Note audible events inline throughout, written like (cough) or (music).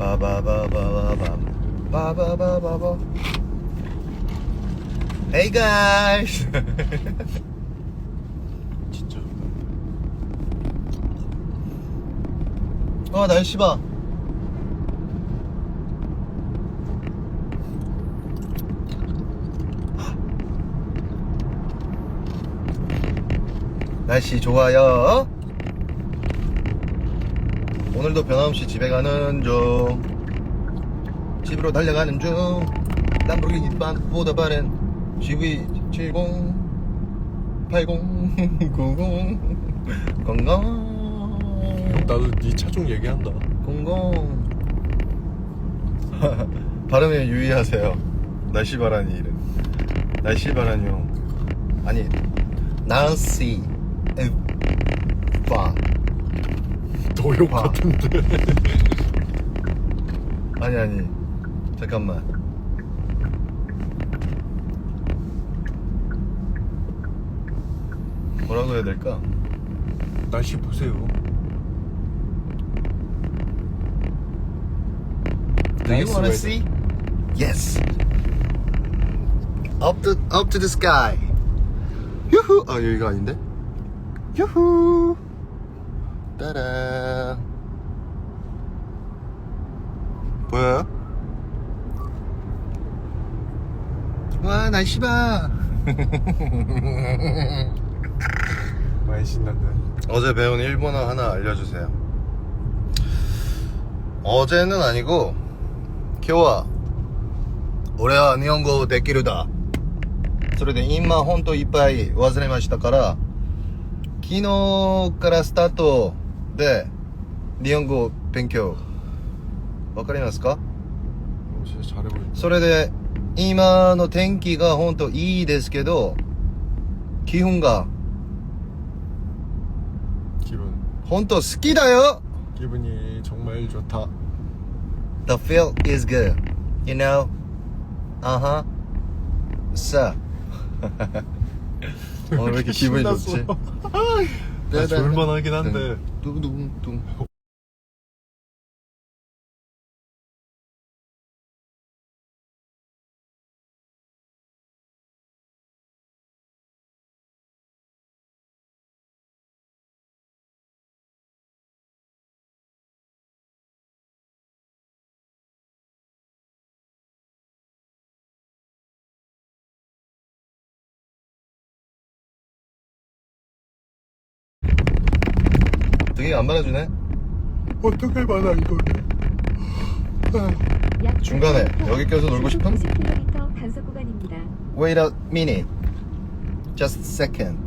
바바바바바밤 바바바바바 Hey guys 진짜 아 날씨 봐 날씨 좋아요 오늘도 변함없이 집에 가는 중. 집으로 달려가는 중. 람보르기니 빵보다 빠른 GV70 80 90 건강 나도 네 차종 얘기한다. 공공. 발음에 유의하세요. 날씨 바란이 이름. 날씨 바란용 아니 난시 에파 너욕 와. 같은데. 아니 아니 잠깐만 뭐라고 해야 될까? 날씨 보세요. Do you wanna see? Yes. Up to up to the sky. 유후. 아 여기가 아닌데? 유후. 따라. 보여요? 와 날씨 봐. 많이 신난다. 어제 배운 일본어 하나 알려주세요. 어제는 아니고, 今日は、俺は日本語をできるだ。それで今ほんといっぱい忘れましたから、昨日からスタート で日本語を勉強。わかりますか 어, 진짜 잘해 보인다. それで、今の天気がほんといいですけど、気温が 기분 ほんと好きだよ 기분이 정말 좋다. The feel is good. You know? Uh-huh. So. 오늘 왜 이렇게 기분이 좋지? 나 졸만하긴 한데. 뚱뚱뚱. 되게 안 받아주네? 어떻게 받아 이걸? 중간에 여기 껴서 놀고 싶음? 90km 단속 구간입니다. Wait a minute. Just a second.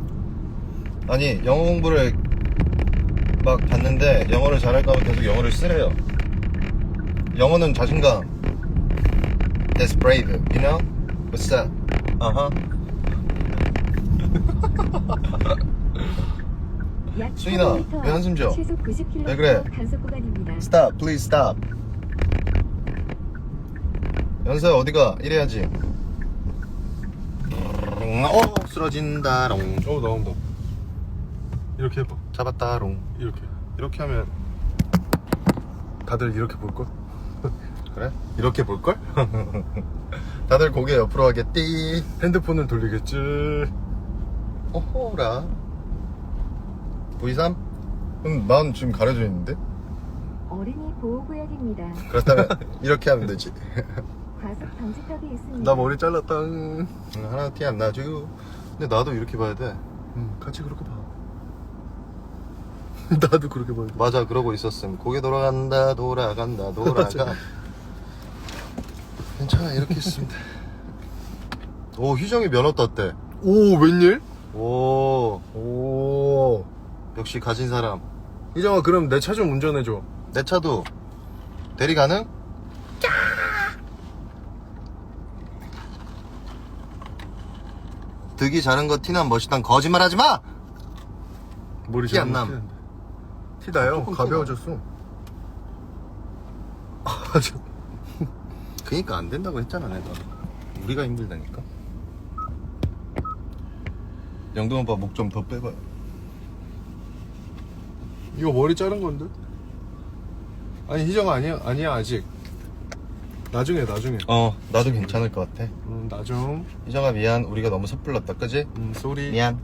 아니, 영어 공부를 막 봤는데 영어를 잘할까봐 계속 영어를 쓰래요. 영어는 자신감. That's brave, you know? What's that? Uh-huh. (laughs) 약 수인아, 400m 왜 한숨 쉬어? 시속 90km 왜 그래? 단속 구간입니다. Stop, please stop. 연서야 어디가? 이래야지. 어, 쓰러진다롱. 어 나온다. 이렇게 해봐. 잡았다롱. 이렇게. 이렇게 하면 다들 이렇게 볼 걸? (laughs) 그래? 이렇게 볼걸? (laughs) 다들 고개 옆으로 하겠디. 핸드폰을 돌리겠지. 어호라. V3? 음, 난 지금 가려져 있는데? 어린이 보호구역입니다. 그렇다면 (laughs) 이렇게 하면 되지. 과속 방지턱이 있습니다. 나 머리 잘랐다. 음, 하나 티 안 나죠? 근데 나도 이렇게 봐야 돼. 응, 같이 그렇게 봐. (laughs) 나도 그렇게 봐. 맞아, 그러고 있었음. 고개 돌아간다, 돌아간다, (laughs) 돌아가. 괜찮아, 이렇게 있으면 돼. 오, 희정이 면허 땄대. 오, 웬일? 오, 오. 역시 가진 사람. 이정아, 그럼 내 차 좀 운전해줘. 내 차도 대리 가능? 득이 자는 거 티난 멋있단 거짓말 하지 마! 머리 티안 잘못 남. 튀는데. 티 나요? 조금 가벼워졌어. 아, 저, 그니까 안 된다고 했잖아, 내가. 우리가 힘들다니까. 영동 오빠 목 좀 더 빼봐요. 이거 머리 자른 건데? 아니 희정아 아니야 아니야 아직. 나중에 나중에. 어 나도 괜찮을 것 같아. 음, 나중 이정아 미안. 우리가 너무 섣불렀다. 그지? 음, 쏘리. 미안.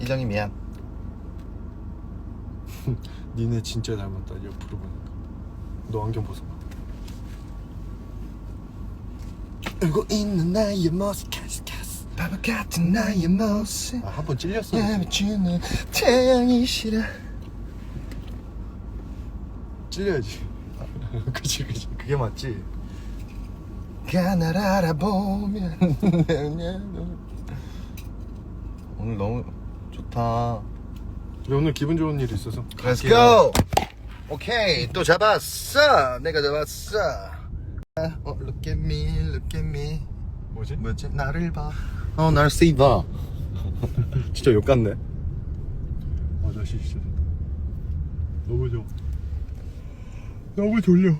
이정이 미안. (laughs) 니네 진짜 닮았다 옆으로 보니까. 너 안경 벗어봐. 울고 있는 나의 모습 카스카스 바보 같은 나의 모습. 아 한 번 찔렸어 야 비추는 태양이 싫어. 찔려야지. (laughs) 그치 그치. 그게 맞지. 가날 알아보면 오늘 너무 좋다. 근데 오늘 기분 좋은 일이 있어서 Let's go! 오케이 또 잡았어. 내가 잡았어. 어, look at me look at me. 뭐지? 뭐지? 나를 봐 어날 씹어 (laughs) 진짜 욕 같네 아저씨 진짜 너무 좋아 너무 졸려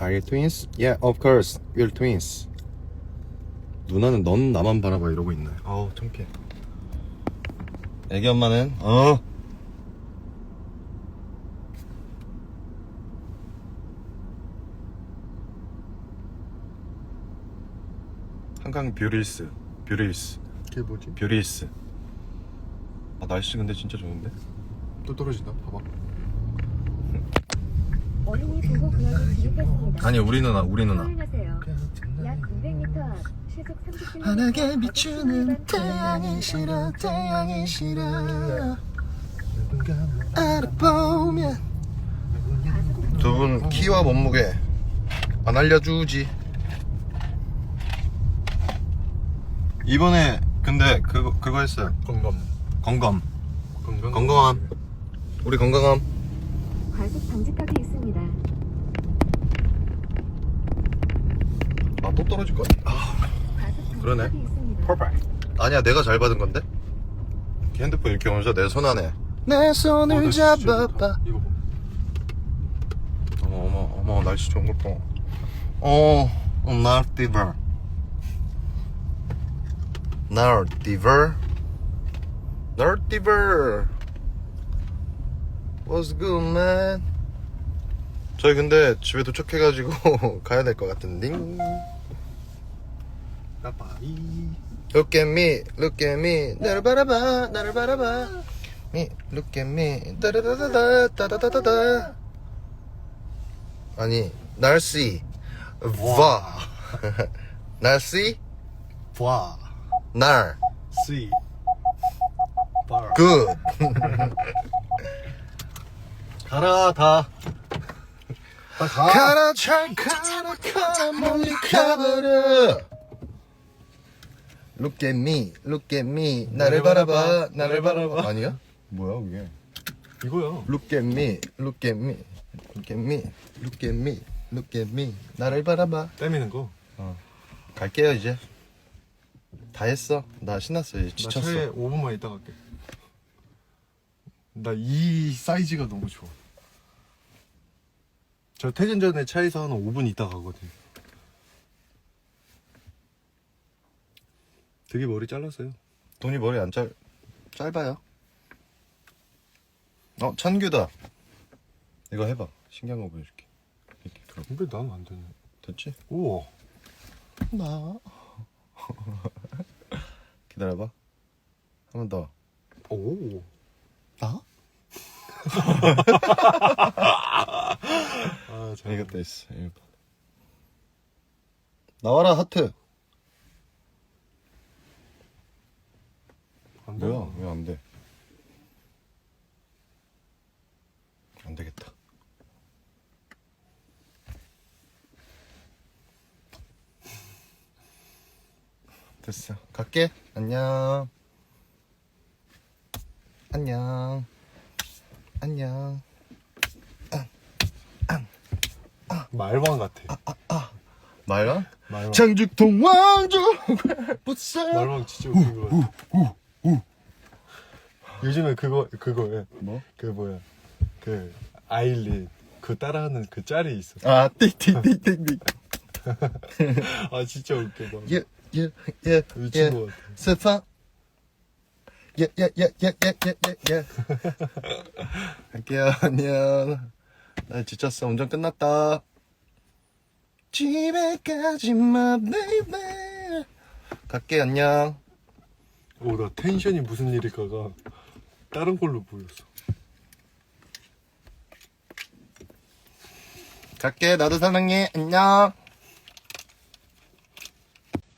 Are you twins? Yeah, of course. We're twins. 누나는 넌 나만 바라봐 이러고 있네. 아우 창피해. 애기 엄마는 어. 한강 뷰리스, 뷰리스, 그게 뭐지? 뷰리스. 아 날씨 근데 진짜 좋은데? 또 떨어진다 봐봐 어린이 보호구역에 진입했습니다. 아니 우리 누나, 우리 누나. 서행하세요. 약 200m 앞 시속 30km. 환하게 비추는 태양이 싫어 태양이 싫어 알아보면 두 분 키와 몸무게 안 알려주지 이번에 근데 그거 그거 했어요 건강 건강 건강 건강함 우리 건강함 과속 방지턱이 있습니다. 아 또 떨어질 것 같아 아, 과속 그러네. 방지턱이 있습니다. 아니야 내가 잘 받은 건데 핸드폰 이렇게 오면서 내 손 안에 내 손을 어, 나 진짜 잡아봐 좋다. 이거 봐 어머 어머 어머 날씨 좋은 걸 봐. 어, 날디버. 날디버. 날디버. What's good, man? 저희 근데 집에 도착해가지고 (laughs) 가야 될 것 같은데. 나빠이 Look at me, look at me, 나를 바라봐, 나를 바라봐. Me, look at me, 다다다다다, 다다다다다. 아니, 날씨, 와. (laughs) 날씨, 봐 날, C bar good. 가라 다 다 가. 가라, 잘 가라, 가라, 멀리 가버려. Look at me, look at me, 나를 바라봐, 나를 바라봐. 아니야? 뭐야, 그게? 이거야 Look at me, look at me, look at me, look at me, look at me. 나를 바라봐. 때미는 거. 갈게요 이제. 다 했어. 나 신났어 이제 나 지쳤어. 차에 5분만 있다 갈게. 나 이 사이즈가 너무 좋아. 저 퇴근 전에 차에서 한 5분 있다 가거든. 되게 머리 잘랐어요. 돈이 머리 안 짧, 짧아요. 어 찬규다. 이거 해봐. 신기한 거 보여줄게. 이렇게 그럼 근데 난 안 되네. 됐지? 우와. 나. (laughs) 기다려봐. 한 번 더. 오. 나? (laughs) 아, 잘. 이것도 있어. 봐. 나와라 하트. 안 돼. 뭐야? 왜 안 돼? 안 되겠다. 됐어. 갈게. 안녕. 안녕. 안녕. 말왕 같아. 말야? 말왕. 장죽통 왕조 부서. 말왕 진짜 웃긴 거 같아. 요즘에 그거 그거에 뭐? 그 뭐야 그 아일린 그 따라하는 그 짤이 있어. 아, 띡띡띡띡띡. (laughs) 아 진짜 웃겨. 나. 예, 예, 예, 미친 예. 거 같아. 스파. 예, 예, 예, 예, 예, 예, 예, 예. 갈게요. (laughs) 안녕. 나 지쳤어. 운전 끝났다. 집에 가지 마, 베이베. 갈게, 안녕. 오, 나 텐션이 무슨 일일까가 다른 걸로 보였어. 갈게, 나도 사랑해. 안녕.